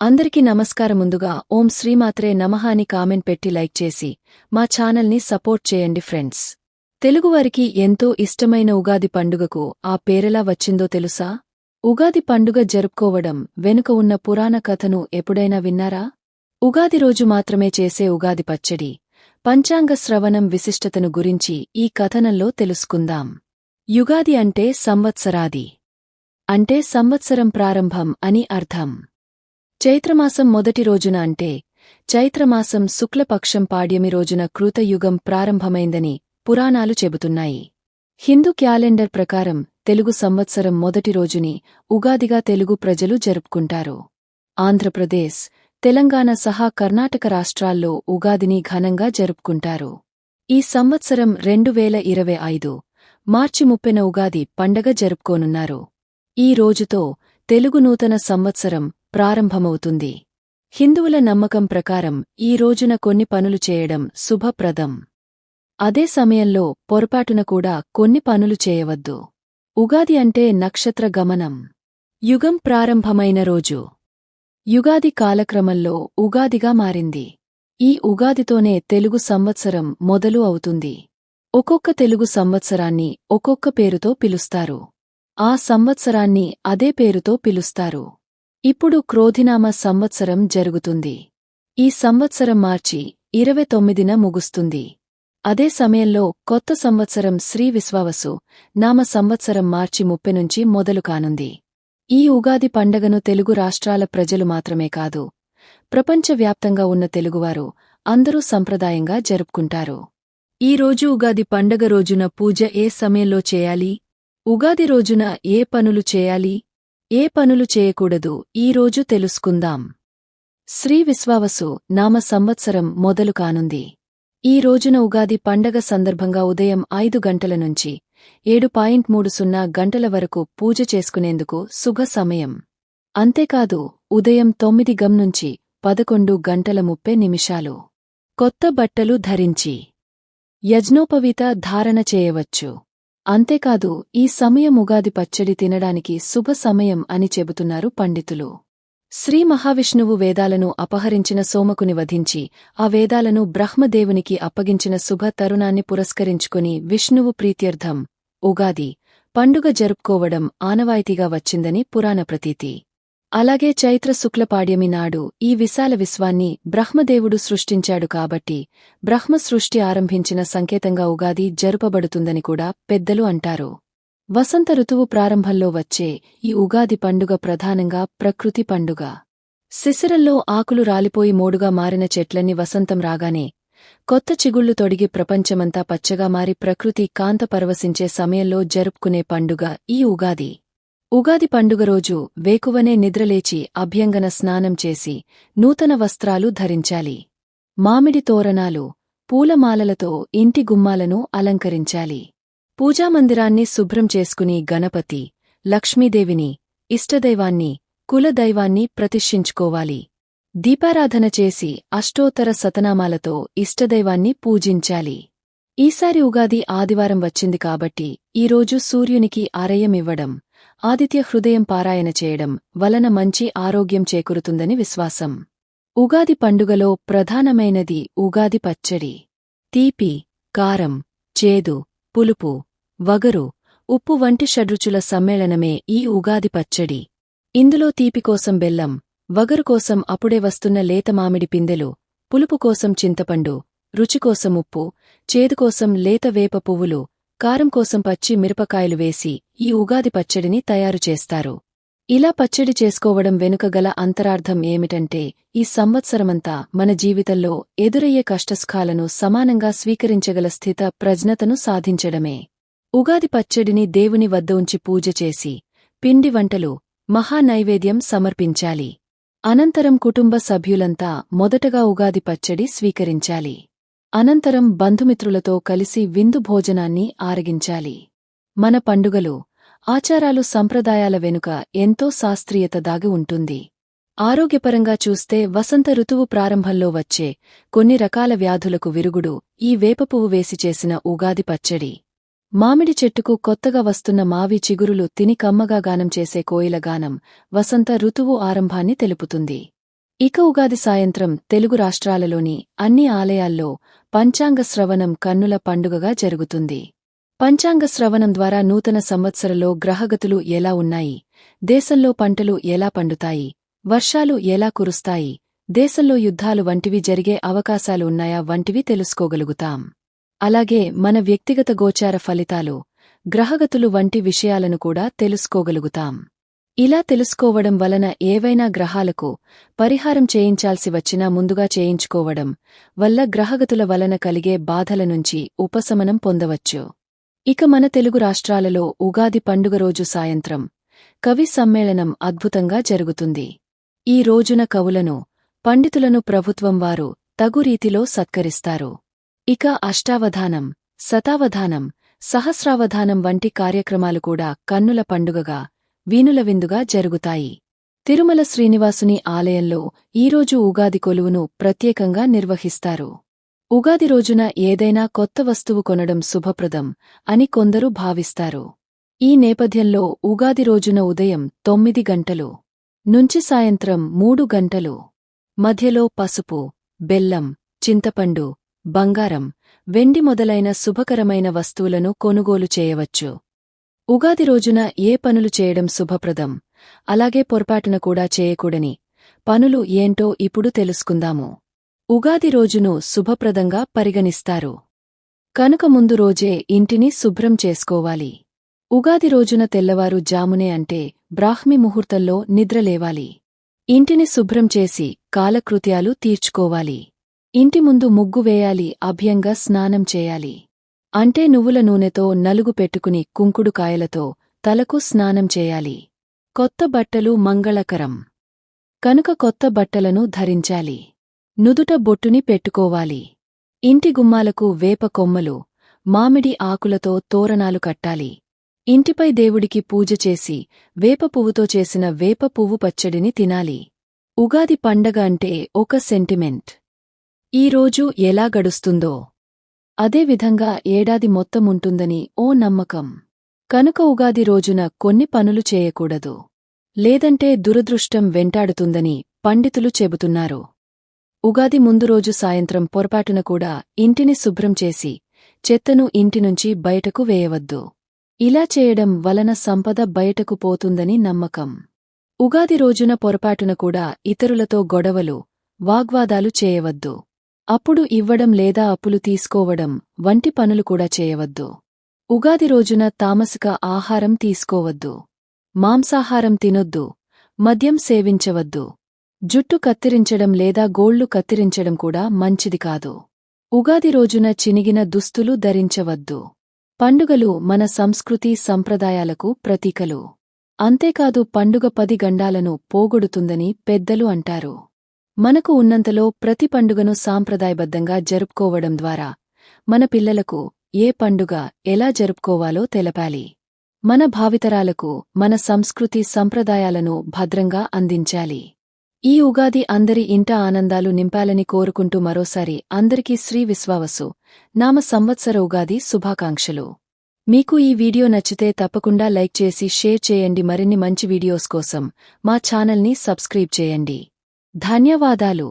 అందరికీ నమస్కారం ముందుగా ఓం శ్రీమాత్రే నమః అని కామెంట్ పెట్టి లైక్ చేసి మా ఛానల్ని సపోర్ట్ చేయండి ఫ్రెండ్స్. తెలుగువారికి ఎంతో ఇష్టమైన ఉగాది పండుగకు ఆ పేరెలా వచ్చిందో తెలుసా? ఉగాది పండుగ జరుపుకోవడం వెనుక ఉన్న పురాణ కథను ఎప్పుడైనా విన్నారా? ఉగాది రోజు మాత్రమే చేసే ఉగాది పచ్చడి పంచాంగ శ్రవణం విశిష్టతను గురించి ఈ కథనంలో తెలుసుకుందాం. యుగాది అంటే సంవత్సరాది. అంటే సంవత్సరం ప్రారంభం అని అర్థం. చైత్రమాసం మొదటి రోజున అంటే చైత్రమాసం శుక్లపక్షం పాడ్యమి రోజున కృతయుగం ప్రారంభమైందని పురాణాలు చెబుతున్నాయి. హిందూ క్యాలెండర్ ప్రకారం తెలుగు సంవత్సరం మొదటి రోజుని ఉగాదిగా తెలుగు ప్రజలు జరుపుకుంటారు. ఆంధ్రప్రదేశ్ తెలంగాణ సహా కర్ణాటక రాష్ట్రాల్లో ఉగాదిని ఘనంగా జరుపుకుంటారు. ఈ సంవత్సరం రెండు వేల ఇరవై ఐదు మార్చి ముప్పెన ఉగాది పండగ జరుపుకోనున్నారు. ఈ రోజుతో తెలుగు నూతన సంవత్సరం ప్రారంభమవుతుంది. హిందువుల నమ్మకం ప్రకారం ఈ రోజున కొన్ని పనులు చేయడం శుభప్రదం. అదే సమయంలో పొరపాటున కూడా కొన్ని పనులు చేయవద్దు. ఉగాది అంటే నక్షత్ర గమనం. యుగం ప్రారంభమైన రోజు. యుగాది కాలక్రమంలో ఉగాదిగా మారింది. ఈ ఉగాదితోనే తెలుగు సంవత్సరం మొదలు అవుతుంది. ఒక్కొక్క తెలుగు సంవత్సరాన్ని ఒక్కొక్క పేరుతో పిలుస్తారు. ఆ సంవత్సరాన్ని అదే పేరుతో పిలుస్తారు. ఇప్పుడు క్రోధినామ సంవత్సరం జరుగుతుంది. ఈ సంవత్సరం మార్చి ఇరవై తొమ్మిదిన ముగుస్తుంది. అదే సమయంలో కొత్త సంవత్సరం శ్రీ విశ్వావసు నామ సంవత్సరం మార్చి ముప్పై నుంచి మొదలు కానుంది. ఈ ఉగాది పండగను తెలుగు రాష్ట్రాల ప్రజలు మాత్రమే కాదు ప్రపంచవ్యాప్తంగా ఉన్న తెలుగువారు అందరూ సంప్రదాయంగా జరుపుకుంటారు. ఈ రోజు ఉగాది పండగ రోజున పూజ ఏ సమయంలో చేయాలి? ఉగాది రోజున ఏ పనులు చేయాలి? ఏ పనులు చేయకూడదు ఈరోజు తెలుసుకుందాం. శ్రీ విశ్వావసు నామ సంవత్సరం మొదలు కానుంది. ఈ రోజున ఉగాది పండగ సందర్భంగా ఉదయం ఐదు గంటల నుంచి ఏడు పాయింట్ మూడు సున్నా గంటల వరకు పూజ చేసుకునేందుకు సుగ సమయం. అంతేకాదు ఉదయం తొమ్మిది గం నుంచి పదకొండు గంటల ముప్పై నిమిషాలు. కొత్త బట్టలు ధరించి. యజ్ఞోపవీత ధారణ చేయవచ్చు. అంతేకాదు ఈ సమయం ఉగాది పచ్చడి తినడానికి శుభ సమయం అని చెబుతున్నారు పండితులు. శ్రీ మహావిష్ణువు వేదాలను అపహరించిన సోమకుని వధించి ఆ వేదాలను బ్రహ్మదేవునికి అప్పగించిన శుభ తరుణాన్ని పురస్కరించుకుని విష్ణువు ప్రీత్యర్థం ఉగాది పండుగ జరుపుకోవడం ఆనవాయితీగా వచ్చిందని పురాణ ప్రతీతి. అలాగే చైత్ర శుక్లపాడ్యమి నాడు ఈ విశాల విశ్వాన్ని బ్రహ్మదేవుడు సృష్టించాడు కాబట్టి బ్రహ్మ సృష్టి ఆరంభించిన సంకేతంగా ఉగాది జరుపబడుతుందని కూడా పెద్దలు అంటారు. వసంత ఋతువు ప్రారంభంలో వచ్చే ఈ ఉగాది పండుగ ప్రధానంగా ప్రకృతి పండుగ. శిశిరంలో ఆకులు రాలిపోయి మోడుగా మారిన చెట్లన్నీ వసంతం రాగానే కొత్త చిగుళ్ళు తొడిగి ప్రపంచమంతా పచ్చగా మారి ప్రకృతి కాంత పరవశించే సమయంలో జరుపుకునే పండుగ ఈ ఉగాది. ఉగాది పండుగ రోజు వేకువనే నిద్రలేచి అభ్యంగన స్నానం చేసి నూతన వస్త్రాలు ధరించాలి. మామిడి తోరణాలు పూలమాలలతో ఇంటి గుమ్మాలను అలంకరించాలి. పూజామందిరాన్ని శుభ్రం చేసుకుని గణపతి లక్ష్మీదేవిని ఇష్టదైవాన్ని కులదైవాన్ని ప్రతిష్ఠించుకోవాలి. దీపారాధన చేసి అష్టోత్తర సతనామాలతో ఇష్టదైవాన్ని పూజించాలి. ఈసారి ఉగాది ఆదివారం వచ్చింది కాబట్టి ఈరోజు సూర్యునికి ఆరయమివ్వడం ఆదిత్య హృదయం పారాయణ చేయడం వలన మంచి ఆరోగ్యం చేకూరుతుందని విశ్వాసం. ఉగాది పండుగలో ప్రధానమైనది ఉగాది పచ్చడి. తీపి కారం చేదు పులుపు వగరు ఉప్పు వంటి షడ్రుచుల సమ్మేళనమే ఈ ఉగాది పచ్చడి. ఇందులో తీపి కోసం బెల్లం వగరు కోసం అప్పుడే వస్తున్న లేత మామిడి పిందెలు పులుపు కోసం చింతపండు రుచికోసం ఉప్పు చేదుకోసం లేత వేప పువ్వులు కారం కోసం పచ్చి మిరపకాయలు వేసి ఈ ఉగాది పచ్చడిని తయారు చేస్తారు. ఇలా పచ్చడి చేసుకోవడం వెనుక గల అంతరార్థం ఏమిటంటే ఈ సంవత్సరమంతా మన జీవితంలో ఎదురయ్యే కష్టసుఖాలను సమానంగా స్వీకరించగల స్థిత ప్రజ్ఞతను సాధించడమే. ఉగాది పచ్చడిని దేవుని వద్ద ఉంచి పూజ చేసి పిండి వంటలు మహానైవేద్యం సమర్పించాలి. అనంతరం కుటుంబ సభ్యులంతా మొదటగా ఉగాది పచ్చడి స్వీకరించాలి. అనంతరం బంధుమిత్రులతో కలిసి విందు భోజనాన్ని ఆరగించాలి. మన పండుగలు ఆచారాలు సంప్రదాయాల వెనుక ఎంతో శాస్త్రీయత దాగి ఉంటుంది. ఆరోగ్యపరంగా చూస్తే వసంత ఋతువు ప్రారంభంలో వచ్చే కొన్ని రకాల వ్యాధులకు విరుగుడు ఈ వేపపువ్వు వేసి చేసిన ఉగాది పచ్చడి. మామిడి చెట్టుకు కొత్తగా వస్తున్న మావి చిగురులు తిని కమ్మగా గానం చేసే కోయిల గానం వసంత ఋతువు ఆరంభాన్ని తెలుపుతుంది. ఇక ఉగాది సాయంత్రం తెలుగు రాష్ట్రాలలోని అన్ని ఆలయాల్లో పంచాంగ శ్రవణం కన్నుల పండుగగా జరుగుతుంది. పంచాంగ శ్రవణం ద్వారా నూతన సంవత్సరలో గ్రహగతులు ఎలా ఉన్నాయి? దేశంలో పంటలు ఎలా పండుతాయి? వర్షాలు ఎలా కురుస్తాయి? దేశంలో యుద్ధాలు వంటివి జరిగే అవకాశాలు ఉన్నాయా వంటివి తెలుసుకోగలుగుతాం. అలాగే మన వ్యక్తిగత గోచార ఫలితాలు గ్రహగతులు వంటి విషయాలను కూడా తెలుసుకోగలుగుతాం. ఇలా తెలుసుకోవడం వలన ఏవైనా గ్రహాలకు పరిహారం చేయించాల్సి వచ్చినా ముందుగా చేయించుకోవడం వల్ల గ్రహగతుల వలన కలిగే బాధల నుంచి ఉపశమనం పొందవచ్చు. ఇక మన తెలుగు రాష్ట్రాలలో ఉగాది పండుగ రోజు సాయంత్రం కవి సమ్మేళనం అద్భుతంగా జరుగుతుంది. ఈ రోజున కవులను పండితులను ప్రభుత్వం వారు తగు రీతిలో సత్కరిస్తారు. ఇక అష్టావధానం శతావధానం సహస్రావధానం వంటి కార్యక్రమాలు కూడా కన్నుల పండుగగా వీనుల విందుగా జరుగుతాయి. తిరుమల శ్రీనివాసుని ఆలయంలో ఈరోజు ఉగాది కొలువును ప్రత్యేకంగా నిర్వహిస్తారు. ఉగాది రోజున ఏదైనా కొత్త వస్తువు కొనడం శుభప్రదం అని కొందరు భావిస్తారు. ఈ నేపథ్యంలో ఉగాది రోజున ఉదయం తొమ్మిది గంటలు నుంచి సాయంత్రం మూడు గంటలు. మధ్యలో పసుపు బెల్లం చింతపండు బంగారం వెండి మొదలైన శుభకరమైన వస్తువులను కొనుగోలు చేయవచ్చు. ఉగాది రోజున ఏ పనులు చేయడం శుభప్రదం? అలాగే పొరపాటున కూడా చేయకూడని పనులు ఏంటో ఇప్పుడు తెలుసుకుందాము. ఉగాది రోజును శుభప్రదంగా పరిగణిస్తారు. కనుక ముందు రోజే ఇంటిని శుభ్రం చేసుకోవాలి. ఉగాది రోజున తెల్లవారు జామునే అంటే బ్రాహ్మి ముహూర్తంలో నిద్రలేవాలి ఇంటిని శుభ్రం చేసి కాలకృత్యాలు తీర్చుకోవాలి. ఇంటి ముందు ముగ్గు వేయాలి అభ్యంగా స్నానం చేయాలి. అంటే నువ్వుల నూనెతో నలుగు పెట్టుకుని కుంకుడుకాయలతో తలకు స్నానం చేయాలి. కొత్త బట్టలు మంగళకరం. కనుక కొత్త బట్టలను ధరించాలి. నుదుట బొట్టుని పెట్టుకోవాలి. ఇంటి గుమ్మాలకు వేప కొమ్మలు మామిడి ఆకులతో తోరణాలు కట్టాలి. ఇంటిపై దేవుడికి పూజ చేసి వేప పువ్వుతో చేసిన వేప పువ్వు పచ్చడిని తినాలి. ఉగాది పండగ అంటే ఒక సెంటిమెంట్. ఈరోజు ఎలా గడుస్తుందో అదేవిధంగా ఏడాది మొత్తం ఉంటుందని ఓ నమ్మకం. కనుక ఉగాది రోజున కొన్ని పనులు చేయకూడదు. లేదంటే దురదృష్టం వెంటాడుతుందని పండితులు చెబుతున్నారు. ఉగాది ముందు రోజు సాయంత్రం పొరపాటున కూడా ఇంటిని శుభ్రం చేసి చెత్తను ఇంటినుంచి బయటకు వేయవద్దు. ఇలా చేయడం వలన సంపద బయటకు పోతుందని నమ్మకం. ఉగాది రోజున పొరపాటున కూడా ఇతరులతో గొడవలు వాగ్వాదాలు చేయవద్దు. అప్పుడు ఇవ్వడం లేదా అప్పులు తీసుకోవడం వంటి పనులు కూడా చేయవద్దు. ఉగాది రోజున తామసిక ఆహారం తీసుకోవద్దు. మాంసాహారం తినొద్దు. మద్యం సేవించవద్దు. జుట్టు కత్తిరించడం లేదా గోళ్ళు కత్తిరించడం కూడా మంచిది కాదు. ఉగాది రోజున చినిగిన దుస్తులు ధరించవద్దు. పండుగలు మన సంస్కృతి సంప్రదాయాలకు ప్రతీకలు. అంతేకాదు పండుగ పది గండాలను పోగొడుతుందని పెద్దలు అంటారు. మనకు ఉన్నంతలో ప్రతి పండుగను సాంప్రదాయబద్ధంగా జరుపుకోవడం ద్వారా మన పిల్లలకు ఏ పండుగ ఎలా జరుపుకోవాలో తెలపాలి. మన భావితరాలకు మన సంస్కృతి సంప్రదాయాలను భద్రంగా అందించాలి. ఈ ఉగాది అందరి ఇంట ఆనందాలు నింపాలని కోరుకుంటూ మరోసారి అందరికీ శ్రీ విశ్వావసు నామ సంవత్సర ఉగాది శుభాకాంక్షలు. మీకు ఈ వీడియో నచ్చితే తప్పకుండా లైక్ చేసి షేర్ చేయండి. మరిన్ని మంచి వీడియోస్ కోసం మా ఛానల్ని సబ్స్క్రైబ్ చేయండి. ధన్యవాదాలు.